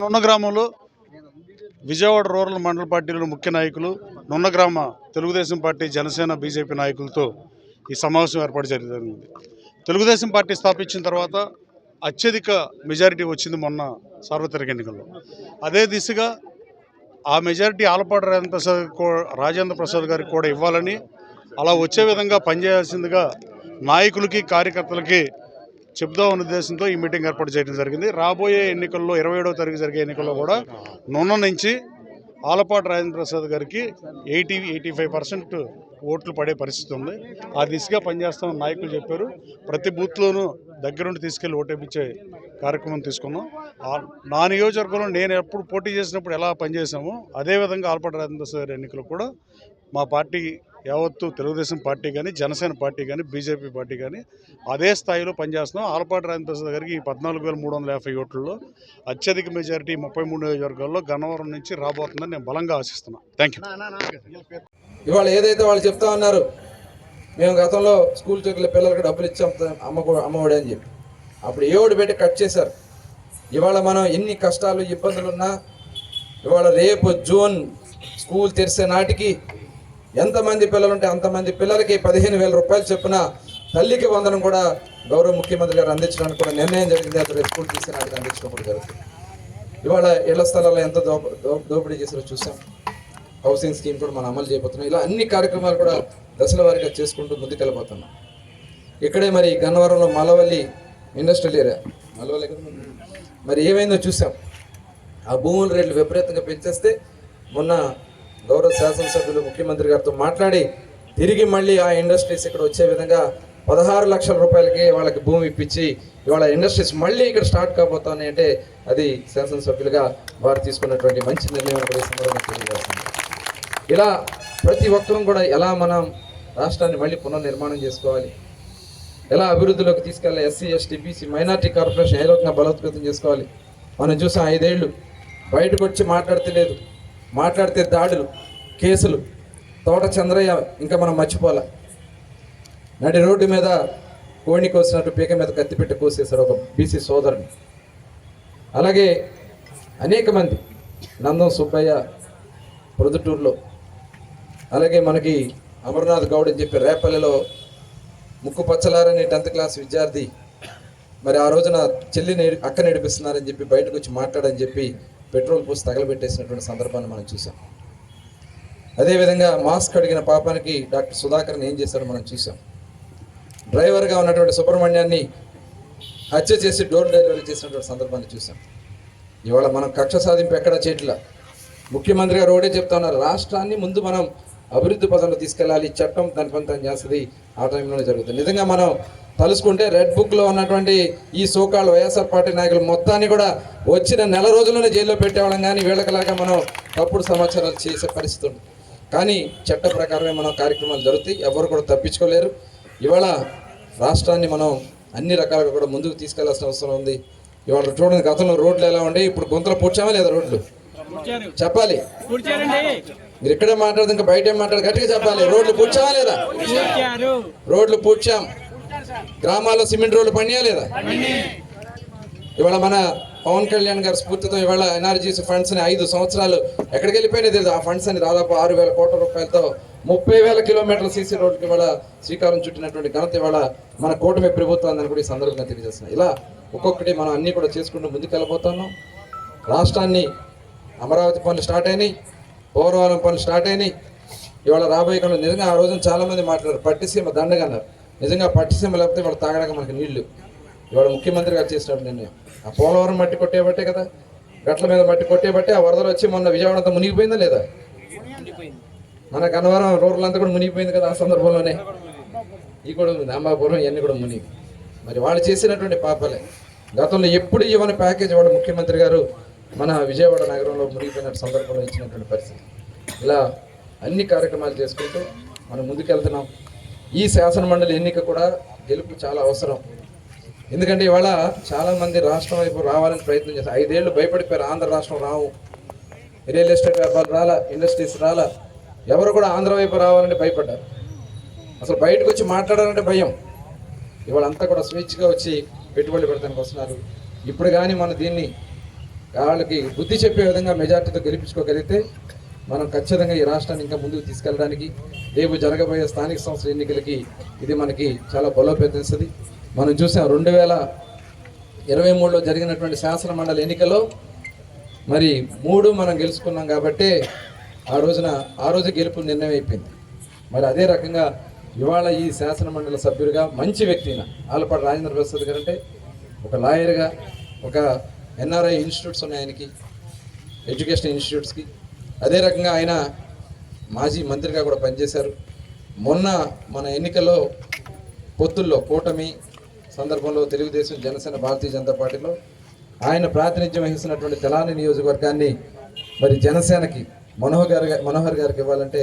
నున్న గ్రామంలో విజయవాడ రూరల్ మండల పార్టీల ముఖ్య నాయకులు నున్న గ్రామ తెలుగుదేశం పార్టీ జనసేన బీజేపీ నాయకులతో ఈ సమావేశం ఏర్పాటు జరిగింది. తెలుగుదేశం పార్టీ స్థాపించిన తర్వాత అత్యధిక మెజారిటీ వచ్చింది మొన్న సార్వత్రిక ఎన్నికల్లో. అదే దిశగా ఆ మెజారిటీ ఆలపాటి రాజేంద్ర ప్రసాద్ రాజేంద్ర ప్రసాద్ గారికి కూడా ఇవ్వాలని అలా వచ్చే విధంగా పనిచేయాల్సిందిగా నాయకులకి కార్యకర్తలకి చెప్దామన్న ఉద్దేశంతో ఈ మీటింగ్ ఏర్పాటు చేయడం జరిగింది. రాబోయే ఎన్నికల్లో ఇరవై ఏడవ తారీఖు జరిగే ఎన్నికల్లో కూడా నున్న నుంచి ఆలపాటి రాజేంద్ర ప్రసాద్ గారికి ఎయిటీ ఎయిటీ ఫైవ్ పర్సెంట్ ఓట్లు పడే పరిస్థితి ఉంది. ఆ దిశగా పనిచేస్తామని నాయకులు చెప్పారు. ప్రతి బూత్లోనూ దగ్గరుండి తీసుకెళ్ళి ఓటేపించే కార్యక్రమం తీసుకున్నాం. నా నియోజకవర్గంలో నేను ఎప్పుడు పోటీ చేసినప్పుడు ఎలా పనిచేసామో అదేవిధంగా ఆలపాటి రాజేంద్ర ప్రసాద్ గారి ఎన్నికలు కూడా మా పార్టీ యావత్తు తెలుగుదేశం పార్టీ కానీ జనసేన పార్టీ కానీ బీజేపీ పార్టీ కానీ అదే స్థాయిలో పనిచేస్తున్నాం. ఆలపాటి రాజేంద్ర ప్రసాద్ గారికి ఈ పద్నాలుగు వేల మూడు వందల యాభై ఓట్లలో అత్యధిక మెజారిటీ ముప్పై మూడు నియోజకవర్గాల్లో గన్నవరం నుంచి రాబోతుందని నేను బలంగా ఆశిస్తున్నాను. థ్యాంక్ యూ ఇవాళ ఏదైతే వాళ్ళు చెప్తా ఉన్నారు మేము గతంలో స్కూల్ చోట్ల పిల్లలకి డబ్బులు ఇచ్చాం అమ్మ అమ్మఒడి అని చెప్పి. అప్పుడు ఏడు పెట్టి కట్ చేశారు? ఇవాళ మనం ఎన్ని కష్టాలు ఇబ్బందులు ఉన్నా ఇవాళ రేపు జూన్ స్కూల్ తెరిసే నాటికి ఎంతమంది పిల్లలు ఉంటే అంతమంది పిల్లలకి పదిహేను వేల రూపాయలు చొప్పున తల్లికి వందనం కూడా గౌరవ ముఖ్యమంత్రి గారు అందించడానికి కూడా నిర్ణయం జరిగింది. అతను స్కూల్ తీసే నాటికి అందించడం కూడా జరుగుతుంది. ఇవాళ ఇళ్ళ స్థలాల్లో ఎంత దోప దో- దోపిడీ చేసారో చూసాం. హౌసింగ్ స్కీమ్ కూడా మనం అమలు చేయబోతున్నాం. ఇలా అన్ని కార్యక్రమాలు కూడా దశల వారీగా చేసుకుంటూ ముందుకెళ్ళబోతున్నాం. ఇక్కడే మరి గన్నవరంలో మలవల్లి ఇండస్ట్రియల్ ఏరియా. మలవల్లి మరి? మరి ఏమైందో చూసాం. ఆ భూముల రేట్లు విపరీతంగా పెంచేస్తే మొన్న గౌరవ శాసనసభ్యులు ముఖ్యమంత్రి గారితో మాట్లాడి తిరిగి మళ్ళీ ఆ ఇండస్ట్రీస్ ఇక్కడ వచ్చే విధంగా పదహారు లక్షల రూపాయలకి వాళ్ళకి భూమి ఇప్పించి ఇవాళ ఇండస్ట్రీస్ మళ్ళీ ఇక్కడ స్టార్ట్ కాబోతున్నాయి అంటే అది శాసనసభ్యులుగా వారు తీసుకున్నటువంటి మంచి నిర్ణయం ఇలా ప్రతి ఒక్కరూ కూడా ఎలా మనం రాష్ట్రాన్ని మళ్ళీ పునర్నిర్మాణం చేసుకోవాలి? ఎలా అభివృద్ధిలోకి తీసుకెళ్ళాలి? SC ST BC minority corporation ఏ రకంగా బలోత్కృతం చేసుకోవాలి? మనం చూసాం ఐదేళ్ళు బయటకు వచ్చి మాట్లాడతలేదు. మాట్లాడితే దాడులు కేసులు. తోట చంద్రయ్య ఇంకా మనం మర్చిపోలే నడి రోడ్డు మీద కోడిని కోసినట్టు పీక మీద కత్తిపెట్టి కోసేశాడు ఒక బీసీ సోదరుని. అలాగే అనేక మంది నందం సుబ్బయ్య ప్రొదుటూరులో అలాగే మనకి అమర్నాథ్ గౌడ్ అని చెప్పి రేపల్లిలో ముక్కు పచ్చలారని టెన్త్ క్లాస్ విద్యార్థి మరి ఆ రోజున చెల్లిని అక్క నడిపిస్తున్నారని చెప్పి బయటకు వచ్చి మాట్లాడని చెప్పి పెట్రోల్ పోసి తగలబెట్టేసినటువంటి సందర్భాన్ని మనం చూసాం. అదేవిధంగా మాస్క్ అడిగిన పాపానికి డాక్టర్ సుధాకర్ని ఏం చేశారో మనం చూసాం. డ్రైవర్గా ఉన్నటువంటి సుబ్రహ్మణ్యాన్ని హత్య చేసి డోర్ డెలివరీ చేసినటువంటి సందర్భాన్ని చూసాం. ఇవాళ మనం కక్ష సాధింపు ఎక్కడా చేయట్లా? ముఖ్యమంత్రి గారు ఒకటే చెప్తా ఉన్నారు రాష్ట్రాన్ని ముందు మనం అభివృద్ధి పదంలో తీసుకెళ్ళాలి చట్టం దాని పని తను చేస్తుంది ఆ టైంలోనే జరుగుతుంది. నిజంగా మనం తలుసుకుంటే రెడ్ బుక్లో ఉన్నటువంటి ఈ సోకాళ్ళు వైఎస్ఆర్ పార్టీ నాయకులు మొత్తాన్ని కూడా వచ్చిన నెల రోజుల్లోనే జైల్లో పెట్టేవాళ్ళం కానీ వీళ్ళకలాగా మనం తప్పుడు సమాచారాలు చేసే పరిస్థితి ఉంది. కానీ చట్ట ప్రకారమే మనం కార్యక్రమాలు జరుగుతాయి. ఎవరు కూడా తప్పించుకోలేరు. ఇవాళ రాష్ట్రాన్ని మనం అన్ని రకాలుగా కూడా ముందుకు తీసుకెళ్ళాల్సిన అవసరం ఉంది. ఇవాళ చూడండి గతంలో రోడ్లు ఎలా ఉండే ఇప్పుడు గుంతలు పూడ్చామా లేదా రోడ్లు? చెప్పాలి. మీరు ఇక్కడే మాట్లాడదు ఇంకా బయట మాట్లాడు గట్టిగా చెప్పాలి. రోడ్లు పూడ్చామా లేదా? రోడ్లు పూడ్చాం. గ్రామాల్లో సిమెంట్ రోడ్లు పడియా లేదా? ఇవాళ మన పవన్ కళ్యాణ్ గారి స్ఫూర్తితో ఇవాళ ఎన్ఆర్జీస్ ఫండ్స్ని ఐదు సంవత్సరాలు ఎక్కడికి వెళ్ళిపోయినాయి తెలియదు ఆ ఫండ్స్ అని దాదాపు ఆరు వేల కోట్ల రూపాయలతో ముప్పై వేల కిలోమీటర్ల సీసీ రోడ్డుకి ఇవాళ శ్రీకారం చుట్టినటువంటి ఘనత ఇవాళ మన కూటమి ప్రభుత్వం అని కూడా ఈ సందర్భంగా తెలియజేస్తున్నాయి. ఇలా ఒక్కొక్కటి మనం అన్ని కూడా చేసుకుంటూ ముందుకెళ్ళబోతున్నాం. రాష్ట్రాన్ని అమరావతి పనులు స్టార్ట్ అయినాయి పోలవరం పనులు స్టార్ట్ అయినాయి. ఇవాళ రాబోయే కాలంలో నిజంగా ఆ రోజున చాలా మంది మాట్లాడారు. పట్టిసీమ దండగా అన్నారు నిజంగా పట్టిసీమ లేకపోతే ఇవాళ తాగడానికి మనకి నీళ్ళు. ఇవాళ ముఖ్యమంత్రి గారు చేసినాడు నిర్ణయం ఆ పోలవరం మట్టి కొట్టేబట్టే కదా. గట్ల మీద మట్టి కొట్టేబట్టే ఆ వరదలు వచ్చి మొన్న విజయవాడ అంతా మునిగిపోయిందా లేదా? మన గన్నవరం రూరల్ అంతా కూడా మునిగిపోయింది కదా ఆ సందర్భంలోనే. ఈ కూడా ఉంది. అంబాపురం ఇవన్నీ కూడా మునిగి. మరి వాళ్ళు చేసినటువంటి పాపలే. గతంలో ఎప్పుడు ఇవ్వని ప్యాకేజ్ వాడు ముఖ్యమంత్రి గారు మన విజయవాడ నగరంలో మునిగిపోయిన సందర్భంలో ఇచ్చినటువంటి పరిస్థితి. ఇలా అన్ని కార్యక్రమాలు చేసుకుంటూ మనం ముందుకెళ్తున్నాం. ఈ శాసన మండలి ఎన్నిక కూడా గెలుపు చాలా అవసరం. ఎందుకంటే ఇవాళ చాలామంది రాష్ట్రం వైపు రావాలని ప్రయత్నం చేస్తారు ఐదేళ్ళు భయపడిపోయారు. ఆంధ్ర రాష్ట్రం రావు. రియల్ ఎస్టేట్ వ్యాపారాలు రాలా ఇండస్ట్రీస్ రాలా. ఎవరు కూడా ఆంధ్ర వైపు రావాలని భయపడ్డారు. అసలు బయటకు వచ్చి మాట్లాడాలంటే భయం. ఇవాళ అంతా కూడా స్వేచ్ఛగా వచ్చి పెట్టుబడి పెడతానికి వస్తున్నారు. ఇప్పుడు కానీ మన దీన్ని వాళ్ళకి బుద్ధి చెప్పే విధంగా మెజార్టీతో గెలిపించుకోగలిగితే మనం ఖచ్చితంగా ఈ రాష్ట్రాన్ని ఇంకా ముందుకు తీసుకెళ్ళడానికి రేపు జరగబోయే స్థానిక సంస్థల ఎన్నికలకి ఇది మనకి చాలా బలోపేతిస్తుంది మనం చూసాం రెండు వేల ఇరవై మూడులో జరిగినటువంటి శాసన మండలి ఎన్నికల్లో మరి మూడు మనం గెలుచుకున్నాం కాబట్టి ఆ రోజున ఆ రోజు గెలుపు నిర్ణయం అయిపోయింది మరి అదే రకంగా ఇవాళ ఈ శాసన మండలి సభ్యుడిగా మంచి వ్యక్తిన ఆలపాటి రాజేంద్ర ప్రసాద్ గారు అంటే ఒక లాయర్గా ఒక ఎన్ఆర్ఐ ఇన్స్టిట్యూట్స్ ఉన్నాయి ఆయనకి ఎడ్యుకేషన్ ఇన్స్టిట్యూట్స్కి అదే రకంగా ఆయన మాజీ మంత్రిగా కూడా పనిచేశారు. మొన్న మన ఎన్నికల్లో పొత్తుల్లో కూటమి సందర్భంలో తెలుగుదేశం జనసేన భారతీయ జనతా పార్టీలో ఆయన ప్రాతినిధ్యం వహిస్తున్నటువంటి తెలాని నియోజకవర్గాన్ని మరి జనసేనకి మనోహర్ గారి మనోహర్ గారికి ఇవ్వాలంటే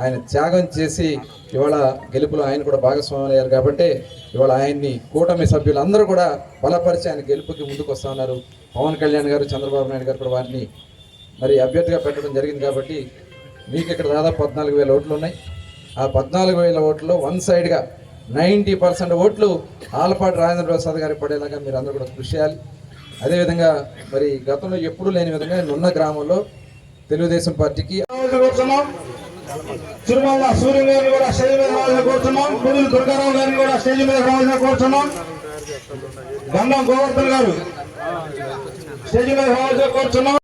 ఆయన త్యాగం చేసి ఇవాళ గెలుపులో ఆయన కూడా భాగస్వామ్యం అయ్యారు కాబట్టి ఇవాళ ఆయన్ని కూటమి సభ్యులందరూ కూడా బలపరిచి ఆయన గెలుపుకి ముందుకు వస్తా ఉన్నారు. పవన్ కళ్యాణ్ గారు చంద్రబాబు నాయుడు గారు కూడా వారిని మరి అభ్యర్థిగా పెట్టడం జరిగింది కాబట్టి మీకు ఇక్కడ దాదాపు పద్నాలుగు వేల ఓట్లు ఉన్నాయి. ఆ పద్నాలుగు వేల ఓట్లలో వన్ సైడ్గా నైంటీ పర్సెంట్ ఓట్లు ఆలపాటి రాజేంద్ర ప్రసాద్ గారికి పడేలాగా మీరు అందరూ కూడా కృషి చేయాలి. అదేవిధంగా మరి గతంలో ఎప్పుడూ లేని విధంగా నున్న గ్రామంలో తెలుగుదేశం పార్టీకి తిరుమల సూర్య గారిని కూడా స్టేజ్ మీద రావాలని కోరుతున్నాం. పురుగు దుర్గారావు గారిని కూడా స్టేజ్ మీద రావాలని కోరుతున్నాం. గంధం గోవర్ధన్ గారు స్టేజ్ మీద రావాలని కోరుతున్నాం.